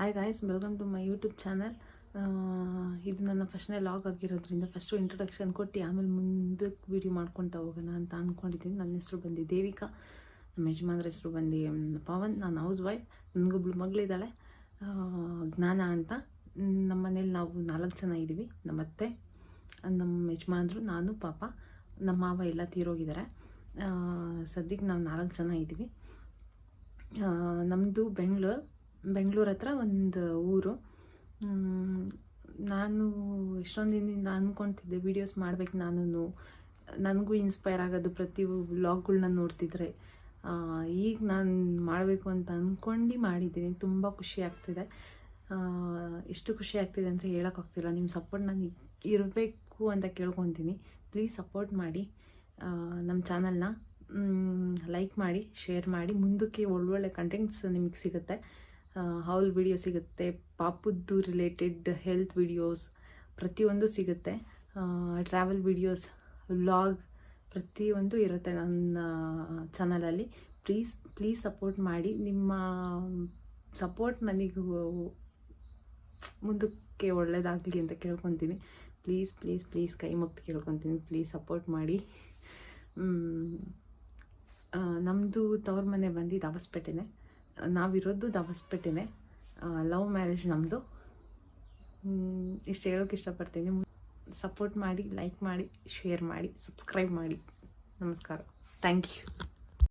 Hi guys welcome to my YouTube channel ಇದು ನನ್ನ ಫಸ್ಟ್ನೇ ಲಾಗ್ ಆಗಿರೋದ್ರಿಂದ ಫಸ್ಟು ಇಂಟ್ರೊಡಕ್ಷನ್ ಕೊಟ್ಟು ಆಮೇಲೆ ಮುಂದಕ್ಕೆ ವೀಡಿಯೋ ಮಾಡ್ಕೊತಾ ಹೋಗೋಣ ಅಂತ ಅಂದ್ಕೊಂಡಿದ್ದೀನಿ ನನ್ನ ಹೆಸರು ಬಂದು ದೇವಿಕಾ. ನಮ್ಮ ಯಜಮಾನ್ರ ಹೆಸರು ಬಂದು ಪವನ್. ನಾನು ಹೌಸ್ ವೈಫ್ ನನಗೊಬ್ಳು ಮಗಳಿದ್ದಾಳೆ ಜ್ಞಾನ ಅಂತ. ನಮ್ಮ ಮನೇಲಿ ನಾವು ನಾಲ್ಕು ಜನ ಇದ್ದೀವಿ ನಮ್ಮ ಅತ್ತೆ, ನಮ್ಮ ಯಜಮಾನ್ರು, ನಾನು, ಪಾಪ. ನಮ್ಮ ಮಾವ ಎಲ್ಲ ತೀರೋಗಿದ್ದಾರೆ. ಸದ್ಯಕ್ಕೆ ನಾವು ನಾಲ್ಕು ಜನ ಇದ್ದೀವಿ ನಮ್ಮದು ಬೆಂಗಳೂರು ಬೆಂಗಳೂರು ಹತ್ರ ಒಂದು ಊರು. ನಾನು ಎಷ್ಟೊಂದು ದಿನದಿಂದ ಅಂದ್ಕೊತಿದ್ದೆ ವೀಡಿಯೋಸ್ ಮಾಡ್ಬೇಕು ನಾನು ನನಗೂ ಇನ್ಸ್ಪೈರ್ ಆಗೋದು ಪ್ರತಿ ವ್ಲಾಗ್ಗಳನ್ನ ನೋಡ್ತಿದ್ರೆ. ಈಗ ನಾನು ಮಾಡಬೇಕು ಅಂತ ಅಂದ್ಕೊಂಡು ಮಾಡಿದ್ದೀನಿ. ತುಂಬ ಖುಷಿ ಆಗ್ತಿದೆ. ಎಷ್ಟು ಖುಷಿ ಆಗ್ತಿದೆ ಅಂತ ಹೇಳೋಕ್ಕಾಗ್ತಿಲ್ಲ ನಿಮ್ಮ ಸಪೋರ್ಟ್ ನನಗೆ ಇರಬೇಕು ಅಂತ ಕೇಳ್ಕೊತೀನಿ. ಪ್ಲೀಸ್ ಸಪೋರ್ಟ್ ಮಾಡಿ. ನಮ್ಮ ಚಾನಲ್ನ ಲೈಕ್ ಮಾಡಿ ಶೇರ್ ಮಾಡಿ. ಮುಂದಕ್ಕೆ ಒಳ್ಳೊಳ್ಳೆ ಕಂಟೆಂಟ್ಸ್ ನಿಮಗೆ ಸಿಗುತ್ತೆ. ಹೌಲ್ ವಿಡಿಯೋ ಸಿಗುತ್ತೆ, ಪಾಪದ್ದು ರಿಲೇಟೆಡ್ ಹೆಲ್ತ್ ವಿಡಿಯೋಸ್ ಪ್ರತಿಯೊಂದು ಸಿಗುತ್ತೆ. ಟ್ರಾವೆಲ್ ವಿಡಿಯೋಸ್ ವ್ಲಾಗ್ ಪ್ರತಿಯೊಂದು ಇರುತ್ತೆ ನನ್ನ ಚಾನಲಲ್ಲಿ ಪ್ಲೀಸ್ ಪ್ಲೀಸ್ ಸಪೋರ್ಟ್ ಮಾಡಿ. ನಿಮ್ಮ ಸಪೋರ್ಟ್ ನನಗೆ ಮುಂದಕ್ಕೆ ಒಳ್ಳೇದಾಗಲಿ ಅಂತ ಕೇಳ್ಕೊತೀನಿ. ಪ್ಲೀಸ್ ಪ್ಲೀಸ್ ಪ್ಲೀಸ್ ಕೈ ಮುಗ್ದು ಕೇಳ್ಕೊತೀನಿ. ಪ್ಲೀಸ್ ಸಪೋರ್ಟ್ ಮಾಡಿ. ನಮ್ಮದು ತವ್ರ ಮನೆ ಬಂದಿದ್ದು ದಾಬಸ್ಪೇಟೆನೆ ನಾವಿರೋದು ದಾಬಸ್ಪೇಟೆನೆ. ಲವ್ ಮ್ಯಾರೇಜ್ ನಮ್ಮದು ಇಷ್ಟು ಹೇಳೋಕೆ ಇಷ್ಟಪಡ್ತೀನಿ. ಸಪೋರ್ಟ್ ಮಾಡಿ, ಲೈಕ್ ಮಾಡಿ, ಶೇರ್ ಮಾಡಿ, ಸಬ್ಸ್ಕ್ರೈಬ್ ಮಾಡಿ. ನಮಸ್ಕಾರ. Thank you.